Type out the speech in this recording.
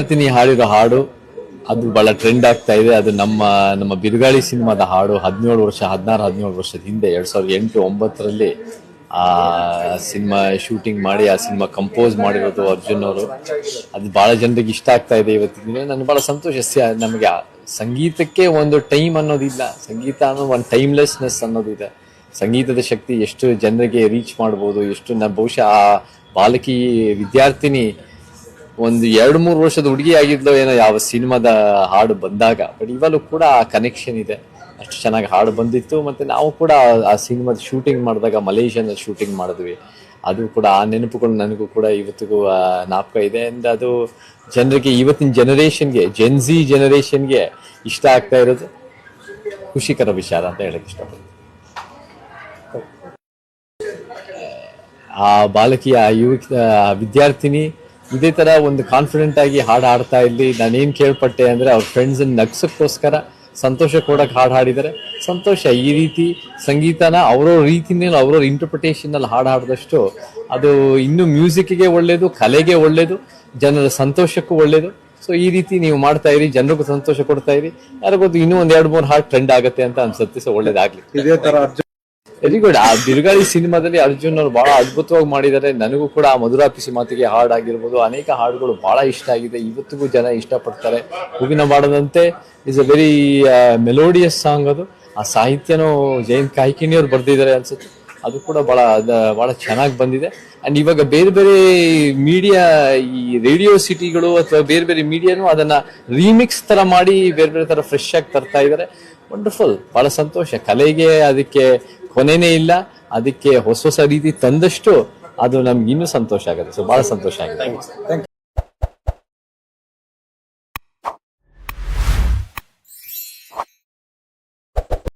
ವಿದ್ಯಾರ್ಥಿನಿ ಹಾಡಿರೋ ಹಾಡು, ಅದು ಬಹಳ ಟ್ರೆಂಡ್ ಆಗ್ತಾ ಇದೆ. ಅದು ನಮ್ಮ ನಮ್ಮ ಬಿರುಗಾಳಿ ಸಿನಿಮಾದ ಹಾಡು ಹದಿನೇಳು ವರ್ಷ, ಹದಿನಾರು, ಹದಿನೇಳು ವರ್ಷದ ಹಿಂದೆ, ಎರಡು ಸಾವಿರದ ಎಂಟು, ಒಂಬತ್ತರಲ್ಲಿ ಆ ಸಿನಿಮಾ ಶೂಟಿಂಗ್ ಮಾಡಿ, ಆ ಸಿನಿಮಾ ಕಂಪೋಸ್ ಮಾಡಿರೋದು ಅರ್ಜುನ್ ಅವರು. ಅದು ಬಹಳ ಜನರಿಗೆ ಇಷ್ಟ ಆಗ್ತಾ ಇದೆ ಇವತ್ತಿನ ದಿನ. ನನಗೆ ಬಹಳ ಸಂತೋಷ. ನಮಗೆ ಸಂಗೀತಕ್ಕೆ ಒಂದು ಟೈಮ್ ಅನ್ನೋದಿಲ್ಲ. ಸಂಗೀತ ಅನ್ನೋ ಒಂದು ಟೈಮ್ಲೆಸ್ನೆಸ್ ಅನ್ನೋದಿದೆ. ಸಂಗೀತದ ಶಕ್ತಿ ಎಷ್ಟು ಜನರಿಗೆ ರೀಚ್ ಮಾಡ್ಬೋದು, ಎಷ್ಟು ನ, ಬಹುಶಃ ಆ ಬಾಲಕಿ ವಿದ್ಯಾರ್ಥಿನಿ ಒಂದು ಎರಡು ಮೂರು ವರ್ಷದ ಹುಡುಗಿ ಆಗಿದ್ಲೋ ಏನೋ ಯಾವ ಸಿನಿಮಾದ ಹಾಡು ಬಂದಾಗ ಬಟ್ ಇವಾಗಲೂ ಕೂಡ ಆ ಕನೆಕ್ಷನ್ ಇದೆ ಅಷ್ಟು ಚೆನ್ನಾಗಿ ಹಾಡು ಬಂದಿತ್ತು ಮತ್ತೆ ನಾವು ಕೂಡ ಆ- ಸಿನಿಮಾದ ಶೂಟಿಂಗ್ ಮಾಡಿದಾಗ ಮಲೇಷಿಯಾನಲ್ಲಿ ಶೂಟಿಂಗ್ ಮಾಡಿದ್ವಿ ಅದು ಕೂಡ ಆ ನೆನಪುಗಳು ನನಗೂ ಕೂಡ ಇವತ್ತಿಗೂ ನಾಪಕ ಇದೆ ಅಂದ್ರೆ ಅದು ಜನರಿಗೆ ಇವತ್ತಿನ ಜನರೇಷನ್ಗೆ ಜೆನ್ಸಿ ಜನರೇಷನ್ಗೆ ಇಷ್ಟ ಆಗ್ತಾ ಇರೋದು ಖುಷಿಕರ ವಿಚಾರ ಅಂತ ಹೇಳಕ್ ಇಷ್ಟಪಡ್ತೀನಿ ಆ ಬಾಲಕಿಯ ಯುವಕ ವಿದ್ಯಾರ್ಥಿನಿ ಇದೇ ತರ ಒಂದು ಕಾನ್ಫಿಡೆಂಟ್ ಆಗಿ ಹಾಡು ಹಾಡ್ತಾ ಇಲ್ಲಿ ನಾನೇನು ಕೇಳ್ಪಟ್ಟೆ ಅಂದ್ರೆ ಅವ್ರ ಫ್ರೆಂಡ್ಸ್ ನಗ್ಸಕ್ಕೋಸ್ಕರ ಸಂತೋಷ ಕೊಡಕ್ಕೆ ಹಾಡು ಹಾಡಿದರೆ. ಸಂತೋಷ ಈ ರೀತಿ ಸಂಗೀತನ ಅವ್ರವ್ರ ರೀತಿನಲ್ಲಿ ಅವ್ರವ್ರ ಇಂಟರ್ಪ್ರಿಟೇಷನ್ ಅಲ್ಲಿ ಹಾಡು ಹಾಡಿದಷ್ಟು ಅದು ಇನ್ನು ಮ್ಯೂಸಿಕ್ಗೆ ಒಳ್ಳೇದು, ಕಲೆಗೆ ಒಳ್ಳೇದು, ಜನರ ಸಂತೋಷಕ್ಕೂ ಒಳ್ಳೇದು. ಸೊ ಈ ರೀತಿ ನೀವು ಮಾಡ್ತಾ ಇರಿ, ಜನರಿಗೂ ಸಂತೋಷ ಕೊಡ್ತಾ ಇರಿ. ಯಾರಿಗೊತ್ತು ಇನ್ನೂ ಒಂದ್ ಎರಡು ಮೂರು ಹಾಡು ಟ್ರೆಂಡ್ ಆಗುತ್ತೆ ಅಂತ ಅನ್ಸುತ್ತೆ ಸೊ ಒಳ್ಳೇದಾಗ್ಲಿ. ಇದೇ ತರ ವೆರಿ ಗುಡ್ ಆ ಬಿರುಗಾಳಿ ಸಿನಿಮಾದಲ್ಲಿ ಅರ್ಜುನ್ ಅವರು ಬಹಳ ಅದ್ಭುತವಾಗಿ ಮಾಡಿದ್ದಾರೆ. ನನಗೂ ಕೂಡ ಆ ಮಧುರಾಪಿಸಿ ಮಾತಿಗೆ ಹಾಡ್ ಆಗಿರ್ಬೋದು. ಅನೇಕ ಹಾಡುಗಳು ಬಹಳ ಇಷ್ಟ ಆಗಿದೆ. ಇವತ್ತಿಗೂ ಜನ ಇಷ್ಟಪಡ್ತಾರೆ. ಹೂವಿನ ಮಾಡದಂತೆ is a very melodious song ಅದು. ಆ ಸಾಹಿತ್ಯನೂ ಜಯಂತ್ ಕಾಯ್ಕಿಣಿಯವ್ರು ಬರ್ದಿದ್ದಾರೆ ಅನ್ಸುತ್ತೆ. ಅದು ಕೂಡ ಬಹಳ ಬಹಳ ಚೆನ್ನಾಗಿ ಬಂದಿದೆ. ಅಂಡ್ ಇವಾಗ ಬೇರೆ ಬೇರೆ ಮೀಡಿಯಾ ಈ ರೇಡಿಯೋ ಸಿಟಿಗಳು ಅಥವಾ ಬೇರೆ ಬೇರೆ ಮೀಡಿಯಾನು ಅದನ್ನ ರೀಮಿಕ್ಸ್ ತರ ಮಾಡಿ ಬೇರೆ ಬೇರೆ ತರ ಫ್ರೆಶ್ ಆಗಿ ತರ್ತಾ ಇದ್ದಾರೆ ವಂಡರ್ಫುಲ್ ಬಹಳ ಸಂತೋಷ. ಕಲೆಗೆ ಅದಕ್ಕೆ ಕೊನೆನೇ ಇಲ್ಲ. ಅದಕ್ಕೆ ಹೊಸ ಹೊಸ ರೀತಿ ತಂದಷ್ಟು ಅದು ನಮ್ಗೆ ಇನ್ನೂ ಸಂತೋಷ ಆಗುತ್ತೆ. ಸೊ ಬಹಳ ಸಂತೋಷ ಆಗಿದೆ.